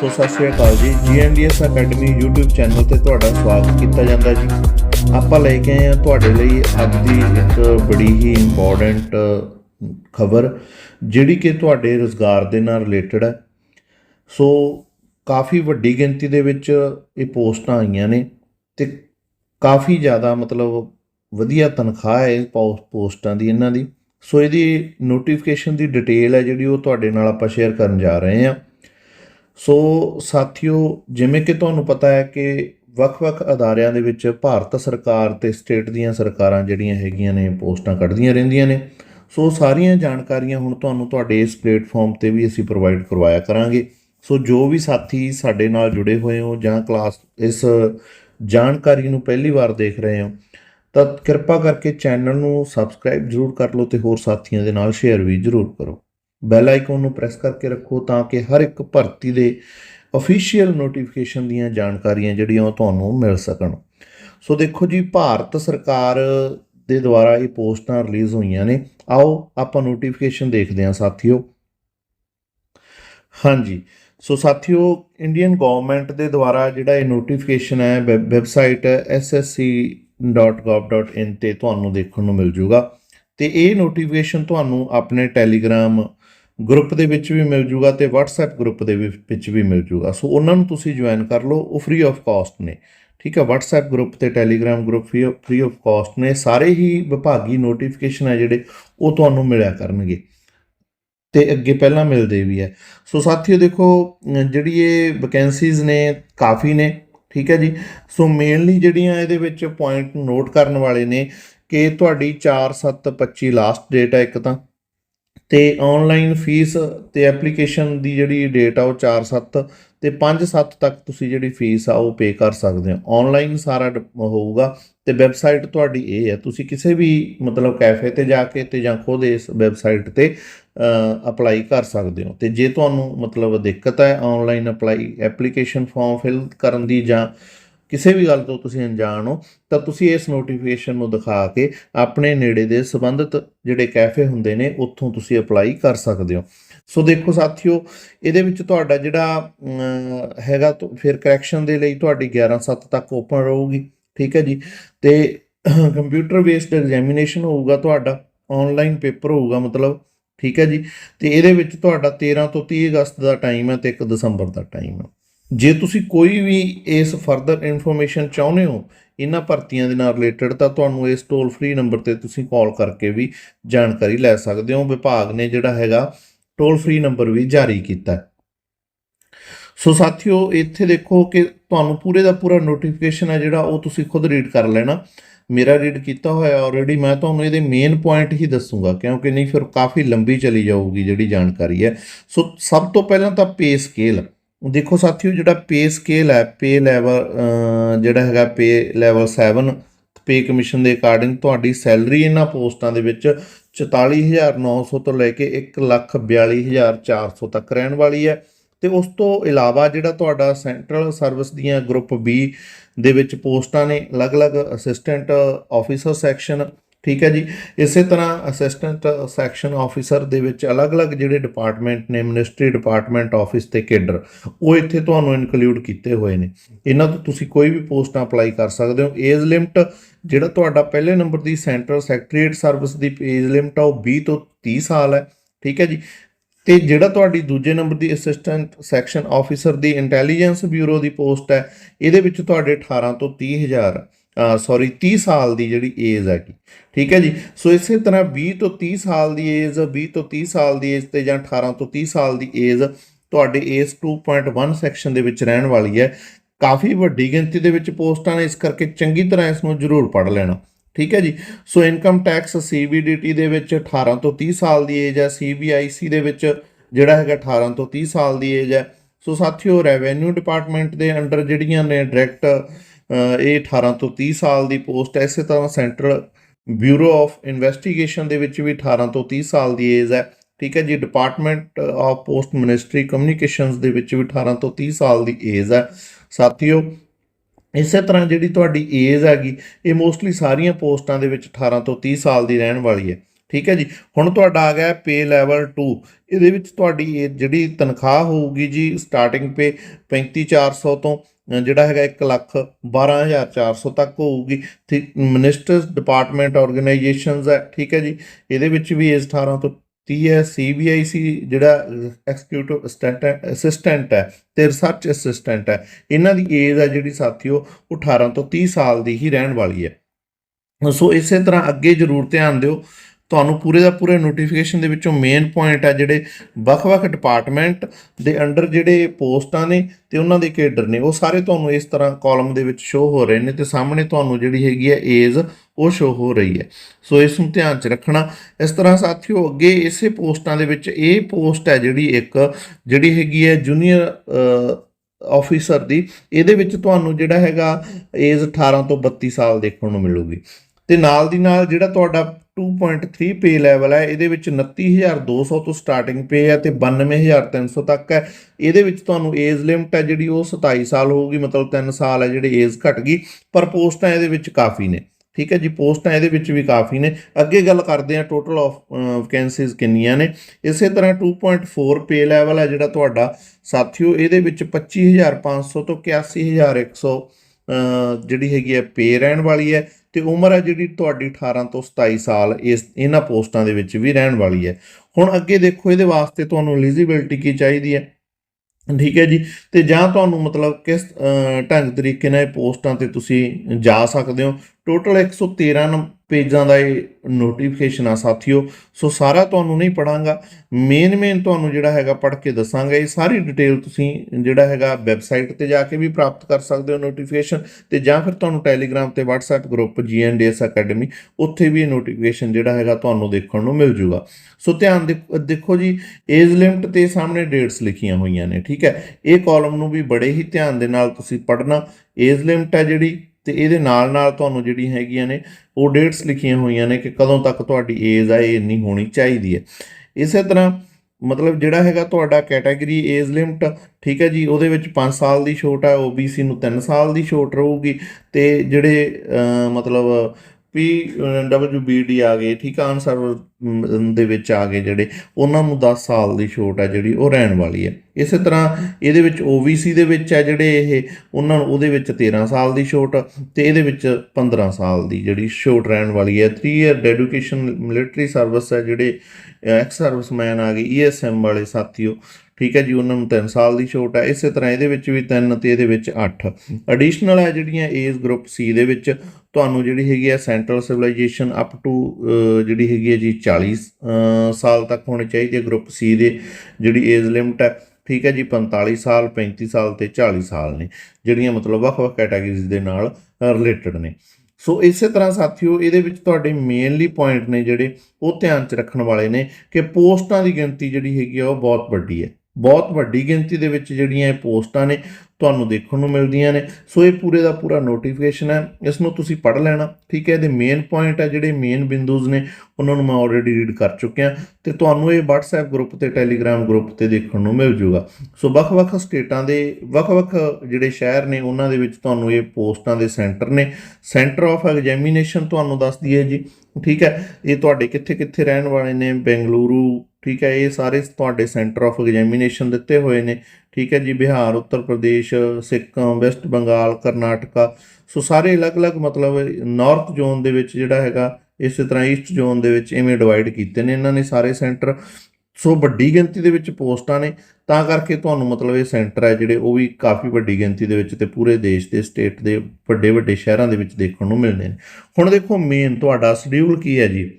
ਸੋ ਸਤਿ ਸ਼੍ਰੀ ਅਕਾਲ ਜੀ। ਜੀਐਨਡੀਐਸ academy YouTube channel ਤੇ ਤੁਹਾਡਾ ਸਵਾਗਤ ਕੀਤਾ ਜਾਂਦਾ ਜੀ। ਆਪਾਂ ਲੈ ਕੇ ਆਏ ਹਾਂ ਤੁਹਾਡੇ ਲਈ ਅੱਜ ਦੀ ਇੱਕ ਬੜੀ ਹੀ ਇੰਪੋਰਟੈਂਟ ਖਬਰ, ਜਿਹੜੀ ਕਿ ਤੁਹਾਡੇ ਰੋਜ਼ਗਾਰ ਦੇ ਨਾਲ ਰਿਲੇਟਡ ਹੈ। ਸੋ ਕਾਫੀ ਵੱਡੀ ਗਿਣਤੀ ਦੇ ਵਿੱਚ ਇਹ ਪੋਸਟਾਂ ਆਈਆਂ ਨੇ ਤੇ ਕਾਫੀ ਜ਼ਿਆਦਾ ਮਤਲਬ ਵਧੀਆ ਤਨਖਾਹ ਹੈ ਇਹ ਪੋ- ਪੋਸਟਾਂ ਦੀ, ਇਹਨਾਂ ਦੀ। ਸੋ ਇਹਦੀ ਨੋਟੀਫਿਕੇਸ਼ਨ ਦੀ ਡਿਟੇਲ ਹੈ ਜਿਹੜੀ ਉਹ ਤੁਹਾਡੇ ਨਾਲ ਆਪਾਂ ਸ਼ੇਅਰ ਕਰਨ ਜਾ ਰਹੇ ਹਾਂ। ਸੋ ਸਾਥੀਓ, ਜਿਵੇਂ ਕਿ ਤੁਹਾਨੂੰ ਪਤਾ ਹੈ ਕਿ ਵੱਖ-ਵੱਖ ਅਦਾਰਿਆਂ ਦੇ ਵਿੱਚ ਭਾਰਤ ਸਰਕਾਰ ਤੇ ਸਟੇਟ ਦੀਆਂ ਸਰਕਾਰਾਂ ਜਿਹੜੀਆਂ ਹੈਗੀਆਂ ਨੇ, ਪੋਸਟਾਂ ਕੱਢਦੀਆਂ ਰਹਿੰਦੀਆਂ ਨੇ। ਸੋ ਸਾਰੀਆਂ ਜਾਣਕਾਰੀਆਂ ਹੁਣ ਤੁਹਾਨੂੰ ਤੁਹਾਡੇ ਇਸ ਪਲੇਟਫਾਰਮ ਤੇ ਵੀ ਅਸੀਂ ਪ੍ਰੋਵਾਈਡ ਕਰਵਾਇਆ ਕਰਾਂਗੇ। ਸੋ ਜੋ ਵੀ ਸਾਥੀ ਸਾਡੇ ਨਾਲ ਜੁੜੇ ਹੋਏ ਹੋ ਜਾਂ ਕਲਾਸ, ਇਸ ਜਾਣਕਾਰੀ ਨੂੰ ਪਹਿਲੀ ਵਾਰ ਦੇਖ ਰਹੇ ਹੋ, ਤਾਂ ਕਿਰਪਾ ਕਰਕੇ ਚੈਨਲ ਨੂੰ ਸਬਸਕ੍ਰਾਈਬ ਜ਼ਰੂਰ ਕਰ ਲਓ ਤੇ ਹੋਰ ਸਾਥੀਆਂ ਦੇ ਨਾਲ ਸ਼ੇਅਰ ਵੀ ਜ਼ਰੂਰ ਕਰੋ। ਬੈਲ ਆਈਕਨ ਨੂੰ ਪ੍ਰੈਸ ਕਰਕੇ ਰੱਖੋ ਤਾਂ ਕਿ ਹਰ ਇੱਕ ਭਰਤੀ ਦੇ ਅਫੀਸ਼ੀਅਲ ਨੋਟੀਫਿਕੇਸ਼ਨ ਦੀਆਂ ਜਾਣਕਾਰੀਆਂ ਜਿਹੜੀਆਂ ਉਹ ਤੁਹਾਨੂੰ ਮਿਲ ਸਕਣ। ਸੋ ਦੇਖੋ ਜੀ, ਭਾਰਤ ਸਰਕਾਰ ਦੇ ਦੁਆਰਾ ਇਹ ਪੋਸਟਾਂ ਰਿਲੀਜ਼ ਹੋਈਆਂ ਨੇ। ਆਓ ਆਪਾਂ ਨੋਟੀਫਿਕੇਸ਼ਨ ਦੇਖਦੇ ਹਾਂ ਸਾਥੀਓ। ਹਾਂਜੀ, ਸੋ ਸਾਥੀਓ ਇੰਡੀਅਨ ਗਵਰਨਮੈਂਟ ਦੇ ਦੁਆਰਾ ਜਿਹੜਾ ਇਹ ਨੋਟੀਫਿਕੇਸ਼ਨ ਹੈ ਵੈਬ- ਵੈਬਸਾਈਟ ssc.gov.in ਤੇ ਤੁਹਾਨੂੰ ਦੇਖਣ ਨੂੰ ਮਿਲ ਜੂਗਾ। ਤੇ ਇਹ ਨੋਟੀਫਿਕੇਸ਼ਨ ਤੁਹਾਨੂੰ ਆਪਣੇ ਟੈਲੀਗ੍ਰਾਮ ਗਰੁੱਪ ਦੇ ਵਿੱਚ ਵੀ ਮਿਲ ਜੂਗਾ ਤੇ WhatsApp ਗਰੁੱਪ ਦੇ ਵੀ- ਵਿੱਚ ਵੀ ਮਿਲ ਜੂਗਾ। ਸੋ ਉਹਨਾਂ ਨੂੰ ਤੁਸੀਂ ਜੁਆਇਨ ਕਰ ਲਓ। ਉਹ ਫ੍ਰੀ ਆਫ ਕਾਸਟ ਨੇ। ਠੀਕ ਹੈ? WhatsApp ਗਰੁੱਪ ਤੇ Telegram group free of cost ਨੇ। ਸਾਰੇ ਹੀ ਵਿਭਾਗੀ ਨੋਟੀਫਿਕੇਸ਼ਨ ਹੈ ਜਿਹੜੇ, ਉਹ ਤੁਹਾਨੂੰ ਮਿਲਿਆ ਕਰਨਗੇ। ਤੇ ਅੱਗੇ ਪਹਿਲਾਂ ਮਿਲਦੇ ਵੀ ਹੈ। ਸੋ ਸਾਥੀਓ ਦੇਖੋ, ਜਿਹੜੀ ਇਹ ਵੈਕੈਂਸੀਜ਼ ਨੇ, ਕਾਫੀ ਨੇ। ਠੀਕ ਹੈ ਜੀ? ਸੋ ਮੇਨਲੀ ਜਿਹੜੀਆਂ ਇਹਦੇ ਵਿੱਚ ਪੁਆਇੰਟ ਨੋਟ ਕਰਨ ਵਾਲੇ ਨੇ, ਕਿ ਤੁਹਾਡੀ 4/7/25 ਲਾਸਟ ਡੇਟ ਹੈ ਇੱਕ ਤਾਂ। ਤੇ ਆਨਲਾਈਨ ਫੀਸ ਤੇ ਐਪਲੀਕੇਸ਼ਨ ਦੀ ਜਿਹੜੀ ਡੇਟ ਆ ਉਹ 4/7 ਤੇ 5/7 ਤੱਕ ਤੁਸੀਂ ਜਿਹੜੀ ਫੀਸ ਆ ਉਹ ਪੇ ਕਰ ਸਕਦੇ ਹੋ। ਆਨਲਾਈਨ ਸਾਰਾ ਡ- ਹੋਊਗਾ ਤੇ ਵੈਬਸਾਈਟ ਤੁਹਾਡੀ ਇਹ ਹੈ। ਤੁਸੀਂ ਕਿਸੇ ਵੀ ਮਤਲਬ ਕੈਫੇ ਤੇ ਜਾ ਕੇ ਤੇ ਜਾਂ ਖੁਦ ਇਸ ਵੈਬਸਾਈਟ ਤੇ ਅਪਲਾਈ ਕਰ ਸਕਦੇ ਹੋ। ਤੇ ਜੇ ਤੁਹਾਨੂੰ ਮਤਲਬ ਦਿੱਕਤ ਹੈ online apply application form fill ਕਰਨ ਦੀ ਜਾਂ ਕਿਸੇ ਵੀ ਗੱਲ ਤੋਂ ਤੁਸੀਂ ਅਣਜਾਣ ਹੋ, ਤਾਂ ਤੁਸੀਂ ਇਸ ਨੋਟੀਫਿਕੇਸ਼ਨ ਨੂੰ ਦਿਖਾ ਕੇ ਆਪਣੇ ਨੇੜੇ ਦੇ ਸੰਬੰਧਿਤ ਜਿਹੜੇ ਕੈਫੇ ਹੁੰਦੇ ਨੇ, ਉੱਥੋਂ ਤੁਸੀਂ ਅਪਲਾਈ ਕਰ ਸਕਦੇ ਹੋ। ਸੋ ਦੇਖੋ ਸਾਥੀਓ, ਇਹਦੇ ਵਿੱਚ ਤੁਹਾਡਾ ਜਿਹੜਾ ਹੈਗਾ ਫਿਰ ਕਰੈਕਸ਼ਨ ਦੇ ਲਈ ਤੁਹਾਡੀ 11/7 ਤੱਕ ਓਪਨ ਰਹੂਗੀ, ਠੀਕ ਹੈ ਜੀ? ਤੇ ਕੰਪਿਊਟਰ ਬੇਸਡ ਐਗਜ਼ਾਮੀਨੇਸ਼ਨ ਹੋਊਗਾ ਤੁਹਾਡਾ ਆਨਲਾਈਨ ਪੇਪਰ ਹੋਊਗਾ ਮਤਲਬ, ਠੀਕ ਹੈ ਜੀ? ਤੇ ਇਹਦੇ ਵਿੱਚ ਤੁਹਾਡਾ 13 ਤੋਂ 30 ਅਗਸਤ ਦਾ ਟਾਈਮ ਹੈ ਤੇ 1 ਦਸੰਬਰ ਦਾ ਟਾਈਮ ਹੈ। ਜੇ ਤੁਸੀਂ ਕੋਈ ਵੀ ਇਸ ਫਰਦਰ ਇਨਫੋਰਮੇਸ਼ਨ ਚਾਹੁੰਦੇ ਹੋ, ਇਹਨਾਂ ਭਰਤੀਆਂ ਦੇ ਨਾਲ ਰਿਲੇਟਡ ਤਾਂ ਤੁਹਾਨੂੰ ਇਸ ਟੋਲ ਫ੍ਰੀ ਨੰਬਰ ਤੇ ਤੁਸੀਂ ਕਾਲ ਕਰਕੇ ਵੀ ਜਾਣਕਾਰੀ ਲੈ ਸਕਦੇ ਹੋ। ਵਿਭਾਗ ਨੇ ਜਿਹੜਾ ਹੈਗਾ ਟੋਲ ਫ੍ਰੀ ਨੰਬਰ ਵੀ ਜਾਰੀ ਕੀਤਾ ਸੋ ਸਾਥੀਓ, ਇੱਥੇ ਦੇਖੋ ਕਿ ਤੁਹਾਨੂੰ ਪੂਰੇ ਦਾ ਪੂਰਾ ਨੋਟੀਫਿਕੇਸ਼ਨ ਹੈ ਜਿਹੜਾ, ਉਹ ਤੁਸੀਂ ਖੁਦ ਰੀਡ ਕਰ ਲੈਣਾ। ਮੇਰਾ ਰੀਡ ਕੀਤਾ ਹੋਇਆ ਆਲਰੇਡੀ ਮੈਂ ਤੁਹਾਨੂੰ ਇਹਦੇ ਮੇਨ ਪੁਆਇੰਟ ਹੀ ਦੱਸੂਗਾ, ਕਿਉਂਕਿ ਨਹੀਂ, ਫਿਰ ਕਾਫੀ ਲੰਬੀ ਚਲੀ ਜਾਊਗੀ ਜਿਹੜੀ ਜਾਣਕਾਰੀ ਹੈ। ਸੋ ਸਭ ਤੋਂ ਪਹਿਲਾਂ ਤਾਂ ਪੇ ਸਕੇਲ ਦੇਖੋ ਸਾਥੀਓ ਜਿਹੜਾ ਪੇ ਸਕੇਲ ਹੈ ਪੇ ਲੈਵਲ ਜਿਹੜਾ ਹੈਗਾ ਪੇ ਲੈਵਲ 7 ਪੇ ਕਮਿਸ਼ਨ ਦੇ ਅਕਾਰਡਿੰਗ ਤੁਹਾਡੀ ਸੈਲਰੀ ਇਹਨਾਂ ਪੋਸਟਾਂ ਦੇ ਵਿੱਚ 44900 ਤੋਂ ਲੈ ਕੇ 142400 ਤੱਕ ਰਹਿਣ ਵਾਲੀ ਹੈ। ਤੇ ਉਸ ਤੋਂ ਇਲਾਵਾ ਜਿਹੜਾ ਤੁਹਾਡਾ ਸੈਂਟਰਲ ਸਰਵਿਸ ਦੀਆਂ ਗਰੁੱਪ ਬੀ ਦੇ ਵਿੱਚ ਪੋਸਟਾਂ ਨੇ, ਅਲੱਗ-ਅਲੱਗ ਅਸਿਸਟੈਂਟ ਆਫੀਸਰ ਸੈਕਸ਼ਨ ਠੀਕ ਹੈ ਜੀ। ਇਸੇ ਤਰ੍ਹਾਂ ਅਸਿਸਟੈਂਟ ਸੈਕਸ਼ਨ ਆਫੀਸਰ ਦੇ ਵਿੱਚ ਅਲੱਗ-ਅਲੱਗ ਜਿਹੜੇ ਡਿਪਾਰਟਮੈਂਟ ਨੇ ਮਿਨਿਸਟਰੀ ਡਿਪਾਰਟਮੈਂਟ ਆਫਿਸ ਤੇ ਕੇਡਰ ਉਹ ਇੱਥੇ ਤੁਹਾਨੂੰ ਇਨਕਲੂਡ ਕੀਤੇ ਹੋਏ ਨੇ। ਇਹਨਾਂ ਤੋਂ ਤੁਸੀਂ ਕੋਈ ਵੀ ਪੋਸਟਾਂ ਅਪਲਾਈ ਕਰ ਸਕਦੇ ਹੋ। ਏਜ ਲਿਮਟ ਜਿਹੜਾ ਤੁਹਾਡਾ ਪਹਿਲੇ ਨੰਬਰ ਦੀ ਸੈਂਟਰਲ ਸੈਕਟਰੀਏਟ ਸਰਵਿਸ ਦੀ ਏਜ ਲਿਮਟ ਆ, ਉਹ 20 ਤੋਂ 30 ਸਾਲ ਹੈ। ਠੀਕ ਹੈ ਜੀ। ਤੇ ਜਿਹੜਾ ਤੁਹਾਡੀ ਦੂਜੇ ਨੰਬਰ ਦੀ ਅਸਿਸਟੈਂਟ ਸੈਕਸ਼ਨ ਆਫੀਸਰ ਦੀ ਇੰਟੈਲੀਜੈਂਸ ਬਿਊਰੋ ਦੀ ਪੋਸਟ ਹੈ, ਇਹਦੇ ਵਿੱਚ ਤੁਹਾਡੇ 18 ਤੋਂ 30000 ਸੌਰੀ 30 ਸਾਲ ਦੀ ਜਿਹੜੀ ਏਜ ਹੈਗੀ। ਠੀਕ ਹੈ ਜੀ? ਸੋ ਇਸੇ ਤਰ੍ਹਾਂ 20 ਤੋਂ 30 ਸਾਲ ਦੀ ਏਜ 20 ਤੋਂ 30 ਸਾਲ ਦੀ ਏਜ ਤੇ ਜਾਂ 18 ਤੋਂ 30 ਸਾਲ ਦੀ ਏਜ ਤੁਹਾਡੇ ਏਜ 2.1 ਸੈਕਸ਼ਨ ਦੇ ਵਿੱਚ ਰਹਿਣ ਵਾਲੀ ਹੈ। ਕਾਫੀ ਵੱਡੀ ਗਿਣਤੀ ਦੇ ਵਿੱਚ ਪੋਸਟਾਂ ਨੇ, ਇਸ ਕਰਕੇ ਚੰਗੀ ਤਰ੍ਹਾਂ ਇਸ ਨੂੰ ਜ਼ਰੂਰ ਪੜ੍ਹ ਲੈਣਾ। ਠੀਕ ਹੈ ਜੀ? ਸੋ ਇਨਕਮ ਟੈਕਸ ਸੀਬੀਡੀਟੀ ਦੇ ਵਿੱਚ 18 ਤੋਂ 30 ਸਾਲ ਦੀ ਏਜ ਹੈ। ਸੀਬੀਆਈਸੀ ਦੇ ਵਿੱਚ ਜਿਹੜਾ ਹੈਗਾ 18 ਤੋਂ 30 ਸਾਲ ਦੀ ਏਜ ਹੈ। ਸੋ ਸਾਥੀਓ ਰੈਵਨਿਊ ਡਿਪਾਰਟਮੈਂਟ ਦੇ ਅੰਡਰ ਜਿਹੜੀਆਂ ਨੇ ਡਾਇਰੈਕਟ ਇਹ 18 ਤੋਂ 30 ਸਾਲ ਦੀ ਪੋਸਟ ਹੈ। ਇਸੇ ਤਰ੍ਹਾਂ ਸੈਂਟਰਲ ਬਿਊਰੋ ਆਫ ਇਨਵੈਸਟੀਗੇਸ਼ਨ ਦੇ ਵਿੱਚ ਵੀ 18 ਤੋਂ 30 ਸਾਲ ਦੀ ਏਜ ਹੈ। ਠੀਕ ਹੈ ਜੀ department of post ministry communications ਦੇ ਵਿੱਚ ਵੀ 18 ਤੋਂ 30 ਸਾਲ ਦੀ ਏਜ ਹੈ। ਸਾਥੀਓ, ਇਸੇ ਤਰ੍ਹਾਂ ਜਿਹੜੀ ਤੁਹਾਡੀ ਏਜ ਹੈਗੀ, ਇਹ ਮੋਸਟਲੀ ਸਾਰੀਆਂ ਪੋਸਟਾਂ ਦੇ ਵਿੱਚ 18 ਤੋਂ 30 ਸਾਲ ਦੀ ਰਹਿਣ ਵਾਲੀ ਹੈ। ਠੀਕ ਹੈ ਜੀ? ਹੁਣ ਤੁਹਾਡਾ ਆ ਗਿਆ ਪੇ ਲੈਵਲ 2 ਇਹਦੇ ਵਿੱਚ ਤੁਹਾਡੀ ਇਹ ਜਿਹੜੀ ਤਨਖਾਹ ਹੋਊਗੀ ਜੀ ਸਟਾਰਟਿੰਗ ਪੇ 35400 ਤੋਂ ਜਿਹੜਾ ਹੈਗਾ 1 ਲੱਖ 12400 ਤੱਕ ਹੋਊਗੀ। ਠੀਕ ਮਿਨਿਸਟਰਸ ਡਿਪਾਰਟਮੈਂਟ ਆਰਗੇਨਾਈਜੇਸ਼ਨਸ ਹੈ, ਠੀਕ ਹੈ ਜੀ? ਇਹਦੇ ਵਿੱਚ ਵੀ ਏਜ 18 ਤੋਂ 30 ਹੈ। ਸੀਬੀਆਈਸੀ ਜਿਹੜਾ ਐਕਸੀਕਿਊਟਿਵ ਅਸਿਸਟੈਂਟ ਹੈ ਤੇ ਰਿਸਰਚ ਅਸਿਸਟੈਂਟ ਹੈ। ਇਹਨਾਂ ਦੀ ਏਜ ਹੈ ਜਿਹੜੀ ਸਾਥੀਓ ਉਹ 18 ਤੋਂ 30 ਸਾਲ ਦੀ ਹੀ ਰਹਿਣ ਵਾਲੀ ਹੈ। ਸੋ ਇਸੇ ਤਰ੍ਹਾਂ ਅੱਗੇ ਜ਼ਰੂਰ ਧਿਆਨ ਦਿਓ। ਤੁਹਾਨੂੰ ਪੂਰੇ ਦਾ ਪੂਰੇ ਨੋਟੀਫਿਕੇਸ਼ਨ ਦੇ ਵਿੱਚੋਂ ਮੇਨ ਪੁਆਇੰਟ ਹੈ ਜਿਹੜੇ ਵੱਖ-ਵੱਖ ਡਿਪਾਰਟਮੈਂਟ ਦੇ ਅੰਡਰ ਜਿਹੜੇ ਪੋਸਟਾਂ ਨੇ ਤੇ ਉਹਨਾਂ ਦੇ ਕੇਡਰ ਨੇ, ਉਹ ਸਾਰੇ ਤੁਹਾਨੂੰ ਇਸ ਤਰ੍ਹਾਂ ਕਾਲਮ ਦੇ ਵਿੱਚ ਸ਼ੋ ਹੋ ਰਹੇ ਨੇ ਤੇ ਸਾਹਮਣੇ ਤੁਹਾਨੂੰ ਜਿਹੜੀ ਹੈਗੀ ਹੈ ਏਜ ਉਹ ਸ਼ੋ ਹੋ ਰਹੀ ਹੈ। ਸੋ ਇਸ ਨੂੰ ਧਿਆਨ 'ਚ ਰੱਖਣਾ। ਇਸ ਤਰ੍ਹਾਂ ਸਾਥੀਓ, ਅੱਗੇ ਇਸੇ ਪੋਸਟਾਂ ਦੇ ਵਿੱਚ ਇਹ ਪੋਸਟ ਹੈ ਜਿਹੜੀ ਇੱਕ, ਜਿਹੜੀ ਹੈਗੀ ਹੈ ਜੂਨੀਅਰ ਆਫੀਸਰ ਦੀ। ਇਹਦੇ ਵਿੱਚ ਤੁਹਾਨੂੰ ਜਿਹੜਾ ਹੈਗਾ ਏਜ 18 ਤੋਂ 32 ਸਾਲ ਦੇਖਣ ਨੂੰ ਮਿਲੂਗੀ। ਤੇ ਨਾਲ ਦੀ ਨਾਲ ਜਿਹੜਾ ਤੁਹਾਡਾ 2.3 ਪੇ ਲੈਵਲ ਹੈ, ਇਹਦੇ ਵਿੱਚ 29200 ਤੋਂ ਸਟਾਰਟਿੰਗ ਪੇ ਹੈ ਤੇ 92300 ਤੱਕ ਹੈ। ਇਹਦੇ ਵਿੱਚ ਤੁਹਾਨੂੰ ਏਜ ਲਿਮਟ ਹੈ ਜਿਹੜੀ, ਉਹ 27 ਸਾਲ ਹੋਊਗੀ, ਮਤਲਬ 3 ਸਾਲ ਹੈ ਜਿਹੜੀ ਏਜ ਘਟ ਗਈ, ਪਰ ਪੋਸਟਾਂ ਇਹਦੇ ਵਿੱਚ ਕਾਫੀ ਨੇ। ਠੀਕ ਹੈ ਜੀ, ਪੋਸਟਾਂ ਇਹਦੇ ਵਿੱਚ ਵੀ ਕਾਫੀ ਨੇ। ਅੱਗੇ ਗੱਲ ਕਰਦੇ ਹਾਂ ਟੋਟਲ ਆਫ ਵੈਕੈਂਸੀਜ਼ ਕਿੰਨੀਆਂ ਨੇ। ਇਸੇ ਤਰ੍ਹਾਂ 2.4 ਪੇ ਲੈਵਲ ਹੈ ਜਿਹੜਾ ਤੁਹਾਡਾ, ਸਾਥੀਓ, ਇਹਦੇ ਵਿੱਚ 25500 ਤੋਂ 81100 ਅਹ, ਜਿਹੜੀ ਹੈਗੀ ਹੈ ਪੇ ਰਹਿਣ ਵਾਲੀ ਹੈ। ਤੇ ਉਮਰ ਹੈ ਜਿਹੜੀ ਤੁਹਾਡੀ 18 ਤੋਂ 27 ਸਾਲ, ਇਸ, ਇਹਨਾਂ ਪੋਸਟਾਂ ਦੇ ਵਿੱਚ ਵੀ ਰਹਿਣ ਵਾਲੀ ਹੈ। ਹੁਣ ਅੱਗੇ ਦੇਖੋ, ਇਹਦੇ ਵਾਸਤੇ ਤੁਹਾਨੂੰ ਐਲੀਜੀਬਿਲਟੀ ਕੀ ਚਾਹੀਦੀ ਹੈ? ਠੀਕ ਹੈ ਜੀ? ਤੇ ਜਾਂ ਤੁਹਾਨੂੰ ਮਤਲਬ ਕਿਸ ਢੰਗ ਤਰੀਕੇ ਨਾਲ ਇਹ ਪੋਸਟਾਂ ਤੇ ਤੁਸੀਂ ਜਾ ਸਕਦੇ ਹੋ। ਟੋਟਲ 113 ਨੰ- ਪੇਜਾਂ ਦਾ ਇਹ ਨੋਟੀਫਿਕੇਸ਼ਨ ਆ ਸਾਥੀਓ। ਸੋ ਸਾਰਾ ਤੁਹਾਨੂੰ ਨਹੀਂ ਪੜਾਂਗਾ ਮੇਨ ਮੇਨ ਤੁਹਾਨੂੰ ਜਿਹੜਾ ਹੈਗਾ ਪੜ੍ਹ ਕੇ ਦੱਸਾਂਗਾ। ਇਹ ਸਾਰੀ ਡਿਟੇਲ ਤੁਸੀਂ ਜਿਹੜਾ ਹੈਗਾ ਵੈਬਸਾਈਟ ਤੇ ਜਾ ਕੇ ਵੀ ਪ੍ਰਾਪਤ ਕਰ ਸਕਦੇ ਹੋ ਨੋਟੀਫਿਕੇਸ਼ਨ ਤੇ ਜਾਂ ਫਿਰ ਤੁਹਾਨੂੰ ਟੈਲੀਗ੍ਰਾਮ ਤੇ WhatsApp ਗਰੁੱਪ ਜੀਐਨਡੀਐਸ ਅਕੈਡਮੀ ਉੱਥੇ ਵੀ ਇਹ ਨੋਟੀਫਿਕੇਸ਼ਨ ਜਿਹੜਾ ਹੈਗਾ ਤੁਹਾਨੂੰ ਦੇਖਣ ਨੂੰ ਮਿਲ ਜੂਗਾ। ਸੋ ਧਿਆਨ ਦੇ- ਦੇਖੋ ਜੀ ਏਜ ਲਿਮਟ ਤੇ ਸਾਹਮਣੇ ਡੇਟਸ ਲਿਖੀਆਂ ਹੋਈਆਂ ਨੇ, ਠੀਕ ਹੈ? ਇਹ ਕਾਲਮ ਨੂੰ ਵੀ ਬੜੇ ਹੀ ਧਿਆਨ ਦੇ ਨਾਲ ਤੁਸੀਂ ਪੜ੍ਹਨਾ। ਏਜ ਲਿਮਟ ਹੈ ਜਿਹੜੀ ਤੇ ਇਹਦੇ ਨਾਲ ਨਾਲ ਤੁਹਾਨੂੰ ਜਿਹੜੀ ਹੈਗੀਆਂ ਨੇ, ਉਹ ਡੇਟਸ ਲਿਖੀਆਂ ਹੋਈਆਂ ਨੇ ਕਿ ਕਦੋਂ ਤੱਕ ਤੁਹਾਡੀ ਏਜ ਆ, ਇਹ ਇੰਨੀ ਹੋਣੀ ਚਾਹੀਦੀ ਹੈ। ਇਸੇ ਤਰ੍ਹਾਂ ਮਤਲਬ ਜਿਹੜਾ ਹੈਗਾ ਤੁਹਾਡਾ ਕੈਟਾਗਰੀ ਏਜ ਲਿਮਟ ਠੀਕ ਹੈ ਜੀ, ਉਹਦੇ ਵਿੱਚ 5 ਸਾਲ ਦੀ ਛੋਟ ਹੈ OBC ਨੂੰ 3 ਸਾਲ ਦੀ ਛੋਟ ਰਹੂਗੀ ਤੇ ਜਿਹੜੇ ਮਤਲਬ ਪੀ ਡਬਲਯੂਬੀਡੀ ਆ ਗਏ, ਠੀਕ ਆ ਅਨਸਰਵ ਦੇ ਵਿੱਚ ਆ ਗਏ ਜਿਹੜੇ, ਉਹਨਾਂ ਨੂੰ 10 ਸਾਲ ਦੀ ਛੋਟ ਹੈ ਜਿਹੜੀ ਉਹ ਰਹਿਣ ਵਾਲੀ ਹੈ ਇਸੇ ਤਰ੍ਹਾਂ ਇਹਦੇ ਵਿੱਚ OBC ਦੇ ਵਿੱਚ ਹੈ ਜਿਹੜੇ ਇਹ, ਉਹਨਾਂ ਨੂੰ ਉਹਦੇ ਵਿੱਚ 13 ਸਾਲ ਦੀ ਛੋਟ ਤੇ ਇਹਦੇ ਵਿੱਚ 15 ਸਾਲ ਦੀ ਜਿਹੜੀ ਛੋਟ ਰਹਿਣ ਵਾਲੀ ਹੈ 3 ਇਅਰ ਡੈਡੀਕੇਸ਼ਨ ਮਿਲਟਰੀ ਸਰਵਿਸ ਹੈ ਜਿਹੜੇ ਐਕਸ ਸਰਵਿਸਮੈਨ ਆ ਗਏ ESM ਵਾਲੇ ਸਾਥੀਓ। ਠੀਕ ਹੈ ਜੀ, ਉਹਨਾਂ ਨੂੰ 3 ਸਾਲ ਦੀ ਛੋਟ ਹੈ। ਇਸੇ ਤਰ੍ਹਾਂ ਇਹਦੇ ਵਿੱਚ ਵੀ 3 ਤੇ ਇਹਦੇ ਵਿੱਚ 8 ਐਡੀਸ਼ਨਲ ਹੈ ਜਿਹੜੀਆਂ ਏਜ ਗਰੁੱਪ ਸੀ ਦੇ ਵਿੱਚ, ਤੁਹਾਨੂੰ ਜਿਹੜੀ ਹੈਗੀ ਹੈ ਸੈਂਟਰਲ ਸਿਵਲਾਈਜੇਸ਼ਨ ਅਪ ਟੂ ਜਿਹੜੀ ਹੈਗੀ ਹੈ ਜੀ 40 ਸਾਲ ਤੱਕ ਹੋਣੀ ਚਾਹੀਦੀ ਹੈ ਗਰੁੱਪ ਸੀ ਦੇ, ਜਿਹੜੀ ਏਜ ਲਿਮਟ ਹੈ। ਠੀਕ ਹੈ ਜੀ 45 ਸਾਲ 35 ਸਾਲ ਤੇ 40 ਸਾਲ ਨੇ, ਜਿਹੜੀਆਂ ਮਤਲਬ ਵੱਖ-ਵੱਖ ਕੈਟਾਗਰੀਜ਼ ਦੇ ਨਾਲ ਰਿਲੇਟਡ ਨੇ। ਸੋ ਇਸੇ ਤਰ੍ਹਾਂ ਸਾਥੀਓ, ਇਹਦੇ ਵਿੱਚ ਤੁਹਾਡੇ ਮੇਨਲੀ ਪੁਆਇੰਟ ਨੇ ਜਿਹੜੇ, ਉਹ ਧਿਆਨ 'ਚ ਰੱਖਣ ਵਾਲੇ ਨੇ ਕਿ ਪੋਸਟਾਂ ਦੀ ਗਿਣਤੀ ਜਿਹੜੀ ਹੈਗੀ ਆ, ਉਹ ਬਹੁਤ ਵੱਡੀ ਹੈ। ਬਹੁਤ ਵੱਡੀ ਗਿਣਤੀ ਦੇ ਵਿੱਚ ਜਿਹੜੀਆਂ ਇਹ ਪੋਸਟਾਂ ਨੇ ਤੁਹਾਨੂੰ ਦੇਖਣ ਨੂੰ ਮਿਲਦੀਆਂ ਨੇ। ਸੋ ਇਹ ਪੂਰੇ ਦਾ ਪੂਰਾ ਨੋਟੀਫਿਕੇਸ਼ਨ ਹੈ। ਇਸ ਨੂੰ ਤੁਸੀਂ ਪੜ੍ਹ ਲੈਣਾ, ਠੀਕ ਹੈ? ਇਹਦੇ ਮੇਨ ਪੁਆਇੰਟ ਹੈ, ਜਿਹੜੇ ਮੇਨ ਬਿੰਦੂਜ਼ ਨੇ, ਉਹਨਾਂ ਨੂੰ ਮੈਂ ਆਲਰੇਡੀ ਰੀਡ ਕਰ ਚੁੱਕਿਆ। ਤੇ ਤੁਹਾਨੂੰ ਇਹ WhatsApp ਗਰੁੱਪ ਤੇ, Telegram ਗਰੁੱਪ ਤੇ ਦੇਖਣ ਨੂੰ ਮਿਲ ਜੂਗਾ। ਸੋ ਵੱਖ-ਵੱਖ ਸਟੇਟਾਂ ਦੇ ਵੱਖ-ਵੱਖ ਜਿਹੜੇ ਸ਼ਹਿਰ ਨੇ, ਉਹਨਾਂ ਦੇ ਵਿੱਚ ਤੁਹਾਨੂੰ ਇਹ ਪੋਸਟਾਂ ਦੇ ਸੈਂਟਰ ਨੇ। ਸੈਂਟਰ ਆਫ ਐਗਜ਼ਾਮੀਨੇਸ਼ਨ ਤੁਹਾਨੂੰ ਦੱਸ ਦਈਏ ਜੀ, ਠੀਕ ਹੈ? ਇਹ ਤੁਹਾਡੇ ਕਿੱਥੇ-ਕਿੱਥੇ ਰਹਿਣ ਵਾਲੇ ਨੇ? ਬੈਂਗਲੁਰੂ ਠੀਕ ਹੈ, ਇਹ ਸਾਰੇ ਤੁਹਾਡੇ ਸੈਂਟਰ ਆਫ ਐਗਜ਼ਾਮੀਨੇਸ਼ਨ ਦਿੱਤੇ ਹੋਏ ਨੇ। ਠੀਕ ਹੈ ਜੀ, ਬਿਹਾਰ, ਉੱਤਰ ਪ੍ਰਦੇਸ਼, ਸਿੱਕਮ ਵੈਸਟ ਬੰਗਾਲ, ਕਰਨਾਟਕਾ। ਸੋ ਸਾਰੇ ਅਲੱਗ-ਅਲੱਗ ਮਤਲਬ ਨਾਰਥ ਜ਼ੋਨ ਦੇ ਵਿੱਚ ਜਿਹੜਾ ਹੈਗਾ, ਇਸੇ ਤਰ੍ਹਾਂ ਈਸਟ ਜ਼ੋਨ ਦੇ ਵਿੱਚ ਇਵੇਂ ਡਿਵਾਈਡ ਕੀਤੇ ਨੇ ਇਹਨਾਂ ਨੇ ਸਾਰੇ ਸੈਂਟਰ ਸੋ ਵੱਡੀ ਗਿਣਤੀ ਦੇ ਵਿੱਚ ਪੋਸਟਾਂ ਨੇ, ਤਾਂ ਕਰਕੇ ਤੁਹਾਨੂੰ ਮਤਲਬ ਇਹ ਸੈਂਟਰ ਹੈ ਜਿਹੜੇ ਉਹ ਵੀ ਕਾਫੀ ਵੱਡੀ ਗਿਣਤੀ ਦੇ ਵਿੱਚ ਤੇ ਪੂਰੇ ਦੇਸ਼ ਦੇ ਸਟੇਟ ਦੇ ਵੱਡੇ ਵੱਡੇ ਸ਼ਹਿਰਾਂ ਦੇ ਵਿੱਚ ਦੇਖਣ ਨੂੰ ਮਿਲਦੇ ਨੇ। ਹੁਣ ਦੇਖੋ ਮੇਨ ਤੁਹਾਡਾ ਸ਼ਡਿਊਲ ਕੀ ਹੈ ਜੀ?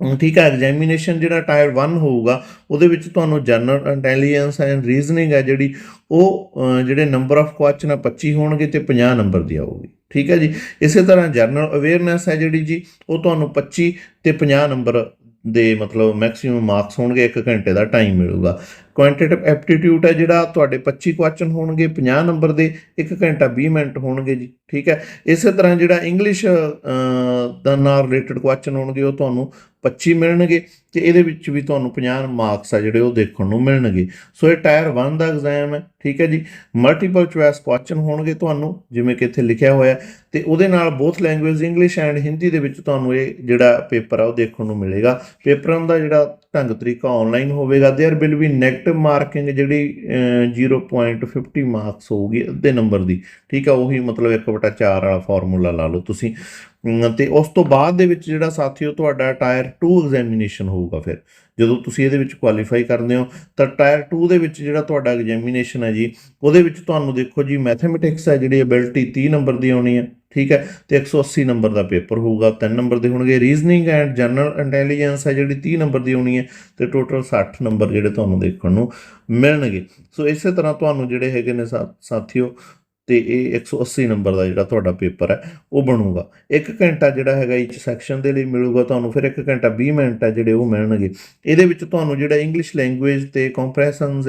ਠੀਕ ਹੈ ਐਗਜ਼ਾਮੀਨੇਸ਼ਨ ਜਿਹੜਾ ਟਾਇਰ 1 ਹੋਊਗਾ, ਉਹਦੇ ਵਿੱਚ ਤੁਹਾਨੂੰ ਜਨਰਲ ਇੰਟੈਲੀਜੈਂਸ ਐਂਡ ਰੀਜ਼ਨਿੰਗ ਹੈ ਜਿਹੜੀ, ਉਹ ਜਿਹੜੇ ਨੰਬਰ ਆਫ ਕੁਐਸਚਨ ਆ 25 ਹੋਣਗੇ ਤੇ 50 ਨੰਬਰ ਦੀ ਆਊਗੀ ਠੀਕ ਹੈ ਜੀ? ਇਸੇ ਤਰ੍ਹਾਂ ਜਨਰਲ ਅਵੇਅਰਨੈਸ ਹੈ ਜਿਹੜੀ ਜੀ, ਉਹ ਤੁਹਾਨੂੰ 25 ਤੇ 50 ਨੰਬਰ ਦੇ ਮਤਲਬ ਮੈਕਸਿਮਮ ਮਾਰਕਸ ਹੋਣਗੇ 1 ਘੰਟੇ ਦਾ ਟਾਈਮ ਮਿਲੂਗਾ। ਕੁਆਂਟੀਟਿਵ ਐਪਟੀਟਿਊਡ ਹੈ ਜਿਹੜਾ ਤੁਹਾਡੇ 25 ਕੁਐਸਚਨ ਹੋਣਗੇ 50 ਨੰਬਰ ਦੇ 1 ਘੰਟਾ 20 ਮਿੰਟ ਹੋਣਗੇ ਜੀ ਠੀਕ ਹੈ? ਇਸੇ ਤਰ੍ਹਾਂ ਜਿਹੜਾ ਇੰਗਲਿਸ਼ ਦਾ ਨਾਲ ਰਿਲੇਟਡ ਕੁਐਸਚਨ ਹੋਣਗੇ ਉਹ ਤੁਹਾਨੂੰ 25 ਮਿਲਣਗੇ ਤੇ ਇਹਦੇ ਵਿੱਚ ਵੀ ਤੁਹਾਨੂੰ 50 ਮਾਰਕਸ ਆ ਜਿਹੜੇ ਉਹ ਦੇਖਣ ਨੂੰ ਮਿਲਣਗੇ। ਸੋ ਇਹ ਟਾਇਰ 1 ਦਾ ਐਗਜ਼ਾਮ ਹੈ ਠੀਕ ਹੈ ਜੀ? ਮਲਟੀਪਲ ਚੁਆਇਸ ਕੁਐਸਚਨ ਹੋਣਗੇ ਤੁਹਾਨੂੰ ਜਿਵੇਂ ਕਿ ਇੱਥੇ ਲਿਖਿਆ ਹੋਇਆ ਹੈ, ਤੇ ਉਹਦੇ ਨਾਲ both language English and Hindi ਦੇ ਵਿੱਚ ਤੁਹਾਨੂੰ ਇਹ ਜਿਹੜਾ ਪੇਪਰ ਆ ਉਹ ਦੇਖਣ ਨੂੰ ਮਿਲੇਗਾ। ਪੇਪਰਾਂ ਦਾ ਜਿਹੜਾ ਢੰਗ ਤਰੀਕਾ ਆਨਲਾਈਨ ਹੋਵੇਗਾ there will be negative marking ਜਿਹੜੀ ਅਹ, 0.50 ਮਾਰਕਸ ਹੋਊਗੀ ਅੱਧੇ ਨੰਬਰ ਦੀ। ਠੀਕ ਆ ਉਹੀ ਮਤਲਬ 1/4 ਵਾਲਾ ਫਾਰਮੂਲਾ ਲਾ ਲਓ ਤੁਸੀਂ। ਅਮ, ਤੇ ਉਸ ਤੋਂ ਬਾਅਦ ਦੇ ਵਿੱਚ ਜਿਹੜਾ ਸਾਥੀਓ ਤੁਹਾਡਾ ਟਾਇਰ 2 ਐਗਜ਼ਾਮੀਨੇਸ਼ਨ ਹੋਊਗਾ ਫਿਰ। ਜਦੋਂ ਤੁਸੀਂ ਇਹਦੇ ਵਿੱਚ ਕੁਆਲੀਫਾਈ ਕਰਦੇ ਹੋ, ਤਾਂ ਟਾਇਰ 2 ਦੇ ਵਿੱਚ ਜਿਹੜਾ ਤੁਹਾਡਾ ਐਗਜ਼ਾਮੀਨੇਸ਼ਨ ਹੈ ਜੀ, ਉਹਦੇ ਵਿੱਚ ਤੁਹਾਨੂੰ ਦੇਖੋ ਜੀ ਮੈਥਮੈਟਿਕਸ ਹੈ ਜਿਹੜੀ ਐਬਿਲਿਟੀ 30 ਨੰਬਰ ਦੀ ਆਉਣੀ ਹੈ, ਠੀਕ ਹੈ, ਤੇ 180 ਨੰਬਰ ਦਾ ਪੇਪਰ ਹੋਊਗਾ 3 ਨੰਬਰ ਦੇ ਹੋਣਗੇ ਰੀਜ਼ਨਿੰਗ ਐਂਡ ਜਨਰਲ ਇੰਟੈਲੀਜੈਂਸ ਹੈ ਜਿਹੜੀ 30 ਨੰਬਰ ਦੀ ਆਉਣੀ ਹੈ, ਤੇ ਟੋਟਲ 60 ਨੰਬਰ ਜਿਹੜੇ ਤੁਹਾਨੂੰ ਦੇਖਣ ਨੂੰ ਮਿਲਣਗੇ। ਸੋ ਇਸੇ ਤਰ੍ਹਾਂ ਤੁਹਾਨੂੰ ਜਿਹੜੇ ਹੈਗੇ ਨੇ ਸਾਥੀਓ ਤੇ ਇਹ 180 ਨੰਬਰ ਦਾ ਜਿਹੜਾ ਤੁਹਾਡਾ ਪੇਪਰ ਹੈ, ਉਹ ਬਣੂਗਾ। 1 ਘੰਟਾ ਜਿਹੜਾ ਹੈਗਾ ਇਸ ਸੈਕਸ਼ਨ ਦੇ ਲਈ ਮਿਲੂਗਾ ਤੁਹਾਨੂੰ, ਫਿਰ 1 ਘੰਟਾ 20 ਮਿੰਟ ਹੈ ਜਿਹੜੇ ਉਹ ਮਿਲਣਗੇ। ਇਹਦੇ ਵਿੱਚ ਤੁਹਾਨੂੰ ਜਿਹੜਾ ਇੰਗਲਿਸ਼ ਲੈਂਗੁਏਜ ਤੇ ਕੰਪਰੈਸ਼ਨਸ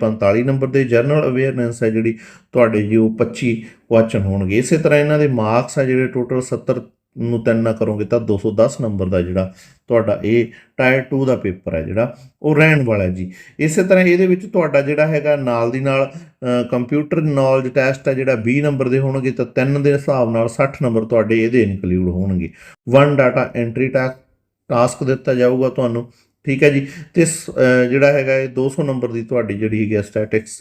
45 ਨੰਬਰ ਦੇ ਜਨਰਲ ਅਵੇਅਰਨੈਸ ਹੈ ਜਿਹੜੀ ਤੁਹਾਡੇ ਜੀ ਉਹ 25 ਕੁਐਸਚਨ ਹੋਣਗੇ। ਇਸੇ ਤਰ੍ਹਾਂ ਇਹਨਾਂ ਦੇ ਮਾਰਕਸ ਆ ਜਿਹੜੇ ਟੋਟਲ 70 ਨੂੰ ਤਿੰਨ ਨਾ ਕਰੋਗੇ ਤਾਂ 210 ਨੰਬਰ ਦਾ ਜਿਹੜਾ ਤੁਹਾਡਾ ਇਹ ਟਾਇਰ 2 ਦਾ ਪੇਪਰ ਹੈ ਜਿਹੜਾ, ਉਹ ਰਹਿਣ ਵਾਲਾ ਜੀ। ਇਸੇ ਤਰ੍ਹਾਂ ਇਹਦੇ ਵਿੱਚ ਤੁਹਾਡਾ ਜਿਹੜਾ ਹੈਗਾ ਨਾਲ ਦੀ ਨਾਲ ਕੰਪਿਊਟਰ ਨੌਲੇਜ ਟੈਸਟ ਹੈ ਜਿਹੜਾ 20 ਨੰਬਰ ਦੇ ਹੋਣਗੇ ਤਾਂ ਤਿੰਨ ਦੇ ਹਿਸਾਬ ਨਾਲ 60 ਨੰਬਰ ਤੁਹਾਡੇ ਇਹਦੇ ਇਨਕਲੂਡ ਹੋਣਗੇ। ਵਨ ਡਾਟਾ ਐਂਟਰੀ ਟਾਸਕ ਦਿੱਤਾ ਜਾਊਗਾ ਤੁਹਾਨੂੰ, ਠੀਕ ਹੈ ਜੀ? ਤੇ ਸ- ਜਿਹੜਾ ਹੈਗਾ ਇਹ 200 ਨੰਬਰ ਦੀ ਤੁਹਾਡੀ ਜਿਹੜੀ ਹੈਗੀ ਸਟੈਟਿਕਸ